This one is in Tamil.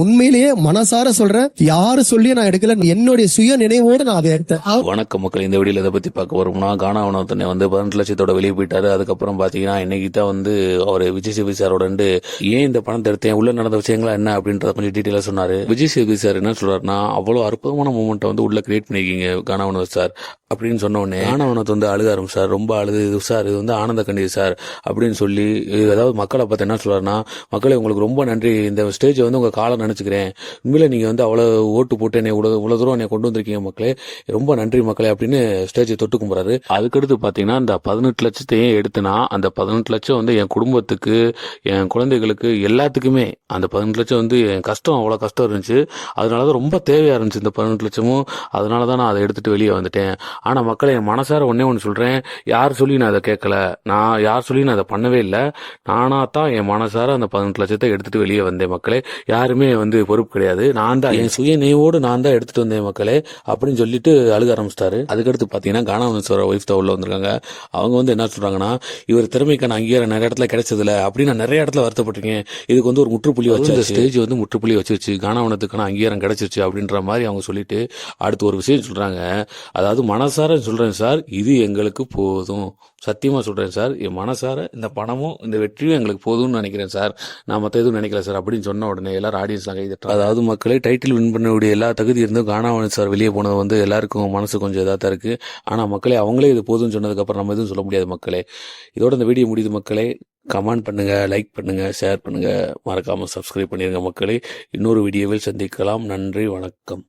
உண்மையிலேயே மனசார சொல்றேன் யாரு சொல்லி நான் எடுக்கல. என்னுடைய சுய நினைவோடு நான் அதை எடுத்தேன் வணக்க மக்கள் இந்த வீடியோல இதை பத்தி பார்க்க வரோம்னா கானா உணவத்தனை வந்து பதினெட்டு லட்சத்தோட வெளியே போயிட்டாரு. அதுக்கப்புறம் பாத்தீங்கன்னா இன்னைக்கு தான் வந்து அவர் விஜய் சேவி சாரோட வந்து ஏன் இந்த பணத்தை எடுத்தேன்? உள்ள நடந்த விஷயங்களா என்ன? அப்படின்றத கொஞ்சம் டீட்டெயிலா சொன்னாரு. விஜய் சேவி சார் என்ன சொல்றாருன்னா அவ்வளவு அற்புதமான மூமெண்ட்டை வந்து உள்ள கிரியேட் பண்ணிருக்கீங்க கானா உணவு சார். அப்படின்னு சொன்ன உடனே கானா உணவத்தை வந்து அழுக ஆரம்பிச்சார் ரொம்ப அழுது இது சார் இது வந்து ஆனந்த கண்ணீர் சார் அப்படின்னு சொல்லி அதாவது மக்களை பார்த்து என்ன சொல்றாருன்னா மக்களே உங்களுக்கு ரொம்ப நன்றி. இந்த ஸ்டேஜ் வந்து உங்க காலம் நினைச்சுக்கிறேன். உண்மையில நீங்க வந்து அவ்வளவு ஓட்டு போட்டு என்னை இவ்வளவு இவ்வளவு தூரம் என்னை கொண்டு வந்திருக்கீங்க மக்களே. ரொம்ப நன்றி மக்களே அப்படின்னு ஸ்டேஜை தொட்டு கும்புறாரு அதுக்கடுத்து பாத்தீங்கன்னா இந்த பதினெட்டு லட்சத்தையும் எடுத்துனா அந்த பதினெட்டு லட்சம் வந்து என் குடும்பத்துக்கு என் குழந்தைகளுக்கு எல்லாத்துக்குமே அந்த பதினெட்டு லட்சம் வந்து என் கஷ்டம் அவ்வளவு கஷ்டம் இருந்துச்சு. அதனாலதான் ரொம்ப தேவையா இருந்துச்சு இந்த பதினெட்டு லட்சமும். அதனாலதான் நான் அதை எடுத்துட்டு வெளியே வந்துட்டேன். ஆனா மக்களே என் மனசார ஒன்னே ஒன்று சொல்றேன். யார் சொல்லி நான் அதை கேட்கல? நான் யார் சொல்லி நான் அதை பண்ணவே இல்லை. நானா தான் என் மனசார அந்த பதினெட்டு லட்சத்தை எடுத்துட்டு வெளியே வந்தேன் மக்களே. யாருமே வந்து பொறுப்பு கிடையாது. நான் தான் என் சுய நினைவோடு நான் தான் எடுத்துட்டு வந்தேன் மக்களே அப்படின்னு சொல்லிட்டு அழுக ஆரம்பிச்சிட்டாரு. அதுக்கடுத்து பாத்தீங்கன்னா கானாவனேஸ்வர ஒய்ஃப் தான் உள்ள வந்திருக்காங்க. அவங்க வந்து என்ன சொல்றாங்கன்னா இவர் திறமைக்கான அங்கீகாரம் நிறைய இடத்துல கிடைச்சதில்ல அப்படின்னு நான் நிறைய இடத்துல வருத்தப்பட்டிருக்கேன். இதுக்கு வந்து ஒரு முற்றுப்புள்ளி வச்சு இந்த ஸ்டேஜ் வந்து முற்றுப்புள்ளி வச்சிருச்சு. கானாவனத்துக்கான அங்கீகாரம் கிடைச்சிருச்சு அப்படின்ற மாதிரி அவங்க சொல்லிட்டு அடுத்து ஒரு விஷயம் சொல்றாங்க. அதாவது மனசார சொல்கிறேன் சார் இது எங்களுக்கு போதும். சத்தியமாக சொல்கிறேன் சார் என் மனசார இந்த பணமும் இந்த வெற்றியும் எங்களுக்கு போதும்னு நினைக்கிறேன் சார். நான் மற்ற எதுவும் நினைக்கல சார் அப்படின்னு சொன்ன உடனே எல்லாரும் ஆடியன்ஸ்லாம் நாங்கள் தட்டுறாங்க. அதாவது மக்களே டைட்டில் வின் பண்ணக்கூடிய எல்லா தகுதி இருந்தும் காணாமல் சார் வெளியே போனது வந்து எல்லாருக்கும் மனசு கொஞ்சம் இதாக தான் இருக்குது ஆனால் மக்களே அவங்களே இது போதும்னு சொன்னதுக்கப்புறம் நம்ம எதுவும் சொல்ல முடியாது மக்களே. இதோட இந்த வீடியோ முடியுது மக்களே. கமெண்ட் பண்ணுங்கள் லைக் பண்ணுங்கள் ஷேர் பண்ணுங்கள் மறக்காமல் சப்ஸ்கிரைப் பண்ணிடுங்க மக்களே. இன்னொரு வீடியோவில் சந்திக்கலாம். நன்றி வணக்கம்.